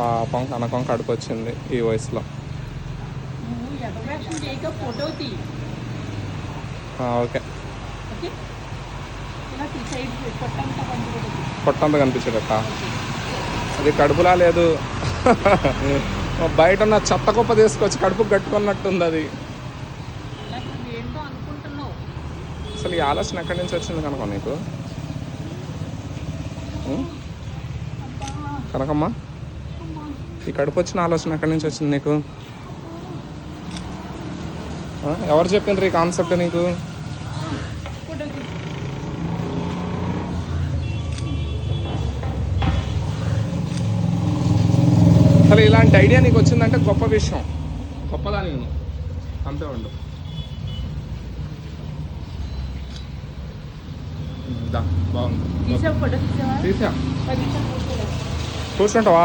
పాపం కనకం కడుపు వచ్చింది ఈ వయసులో. ఓకే. పొట్టంతా కనిపించడట అది కడుపులా లేదు. బయట ఉన్న చెత్త కుప్ప తీసుకొచ్చి కడుపు కట్టుకున్నట్టుంది అది అసలు ఈ ఆలోచన ఎక్కడి నుంచి వచ్చింది కనుక నీకు? కనకమ్మ? ఈ కడుపు వచ్చిన ఆలోచన ఎక్కడి నుంచి వచ్చింది నీకు? ఎవరు చెప్పిండ్రు ఈ కాన్సెప్ట్ నీకు? అసలు ఇలాంటి ఐడియా నీకు వచ్చిందంటే గొప్ప విషయం. గొప్పదాని నేను అంతే ఉండు. బాగుంది. తీసా. కూర్చుంటావా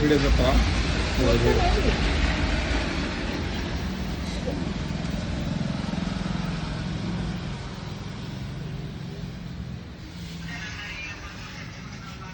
ವಿಡಿಯೋ ಬರ್ತಾವ